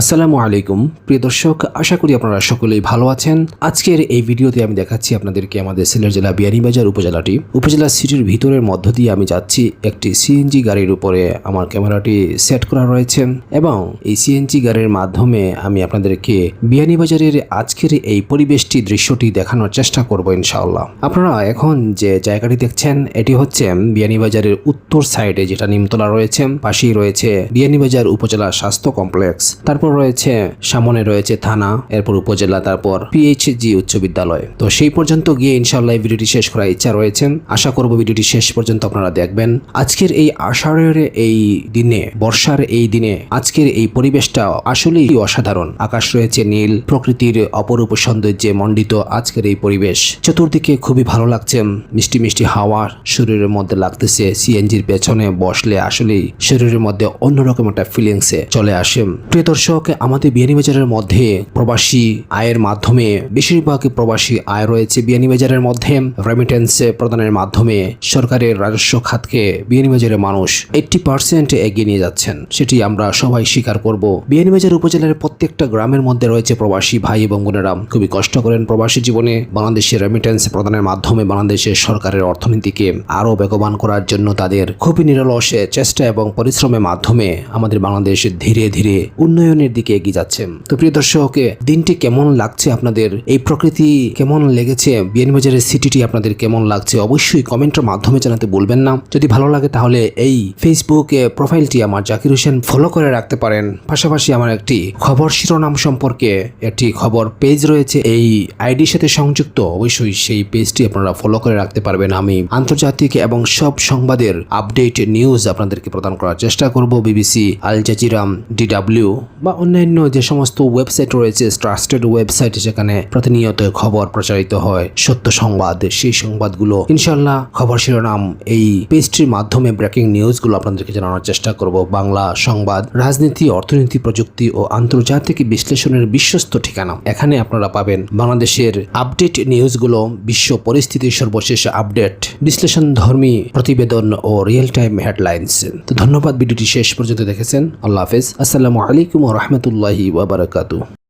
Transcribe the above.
আসসালামু আলাইকুম। প্রিয় দর্শক, আশা করি আপনারা সকলেই ভালো আছেন। আজকের এই ভিডিওতে আমি দেখাচ্ছি আপনাদেরকে আমাদের সিলেট জেলা বিয়ানীবাজার উপজেলাটি। উপজেলা সিটির ভিতরের মধ্য দিয়ে আমি যাচ্ছি একটি সিএনজি গাড়ির উপরে। আমার ক্যামেরাটি সেট করা রয়েছে এবং এই সিএনজি গাড়ির মাধ্যমে আমি আপনাদেরকে বিয়ানীবাজারের আজকের এই পরিবেশটি, দৃশ্যটি দেখানোর চেষ্টা করব ইনশাআল্লাহ। আপনারা এখন যে জায়গাটি দেখছেন, এটি হচ্ছে বিয়ানীবাজারের উত্তর সাইডে যেটা নিমতলা রয়েছে, পাশেই রয়েছে বিয়ানীবাজার উপজেলা স্বাস্থ্য কমপ্লেক্স। তারপর রয়েছে, সামনে রয়েছে থানা, এরপর উপজেলা, তারপর পিএইচজি উচ্চ বিদ্যালয়। তো সেই পর্যন্ত গিয়ে ইনশাআল্লাহ এই ভিডিওটি শেষ করার ইচ্ছা রয়েছে। আশা করব ভিডিওটি শেষ পর্যন্ত আপনারা দেখবেন। আজকের এই আষাঢ়ের এই দিনে, বর্ষার এই দিনে আজকের এই পরিবেশটা আসলেই অসাধারণ। আকাশ রয়েছে নীল, প্রকৃতির অপরূপ সৌন্দর্যে মণ্ডিত আজকের এই পরিবেশ। চতুর্দিকে খুবই ভালো লাগছে। মিষ্টি মিষ্টি হাওয়া শরীরের মধ্যে লাগতেছে। সিএনজির পেছনে বসলে আসলেই শরীরের মধ্যে অন্যরকম একটা ফিলিংসে চলে আসে। প্রিয় দর্শক আমাদের বিয়ানীবাজারের মধ্যে প্রবাসী আয়ের মাধ্যমে বেশিরভাগ প্রবাসী আয় রয়েছে বিয়ানীবাজারের মধ্যে। রেমিটেন্স প্রদানের মাধ্যমে সরকারের রাজস্ব খাতকে বিয়ানীবাজারের মানুষ এইটটি পার্সেন্ট এগিয়ে নিয়ে যাচ্ছেন। সেটি আমরা সবাই স্বীকার করব। বিয়ানীবাজার উপজেলার প্রত্যেকটা গ্রামের মধ্যে রয়েছে প্রবাসী ভাই এবং বোনেরা। খুবই কষ্ট করেন প্রবাসী জীবনে বাংলাদেশের রেমিটেন্স প্রদানের মাধ্যমে বাংলাদেশের সরকারের অর্থনীতিকে আরও বেগবান করার জন্য তাদের খুবই নিরলস চেষ্টা এবং পরিশ্রমের মাধ্যমে আমাদের বাংলাদেশ ধীরে ধীরে উন্নয়নের দিকে এগিয়ে যাচ্ছে। তো প্রিয় দর্শক দিনটি কেমন লাগছে আপনাদের? এই প্রকৃতি কেমন লেগেছে? বিয়ানীবাজারের সিটিটি আপনাদের কেমন লাগছে? অবশ্যই কমেন্টের মাধ্যমে জানাতে বলবেন না। যদি ভালো লাগে তাহলে এই ফেসবুকে প্রোফাইলটি আমার জাকির হোসেন ফলো করে রাখতে পারেন। পাশাপাশি আমার একটি খবর শিরোনাম সম্পর্কে একটি খবর পেজ রয়েছে। এই আইডির সাথে সংযুক্ত অবশ্যই সেই পেজটি আপনারা ফলো করে রাখতে পারবেন। আমি আন্তর্জাতিক এবং সব সংবাদের আপডেট নিউজ আপনাদেরকে প্রদান করার চেষ্টা করব। বিবিসি, আল জাজিরাম ডিডাব্লিউ বা অন্যান্য যে সমস্ত ওয়েবসাইট রয়েছে ট্রাস্টেড ওয়েবসাইট যেখানে প্রতিনিয়ত খবর প্রচারিত হয়, সত্য সংবাদ, সেই সংবাদগুলো ইনশাল্লাহ খবর শিরোনাম এই পেজটির মাধ্যমে ব্রেকিং নিউজগুলো আপনাদেরকে জানানোর চেষ্টা করব। বাংলা সংবাদ, রাজনীতি, অর্থনীতি, প্রযুক্তি ও আন্তর্জাতিক বিশ্লেষণের বিশ্বস্ত ঠিকানা। এখানে আপনারা পাবেন বাংলাদেশের আপডেট নিউজগুলো বিশ্ব পরিস্থিতির সর্বশেষ আপডেট বিশ্লেষণ ধর্মী প্রতিবেদন ও রিয়েল টাইম হেডলাইন্স তো ধন্যবাদ, ভিডিওটি শেষ পর্যন্ত দেখেছেন। আল্লাহ হাফেজ। আসসালামু আলাইকুম ورحمة الله وبركاته.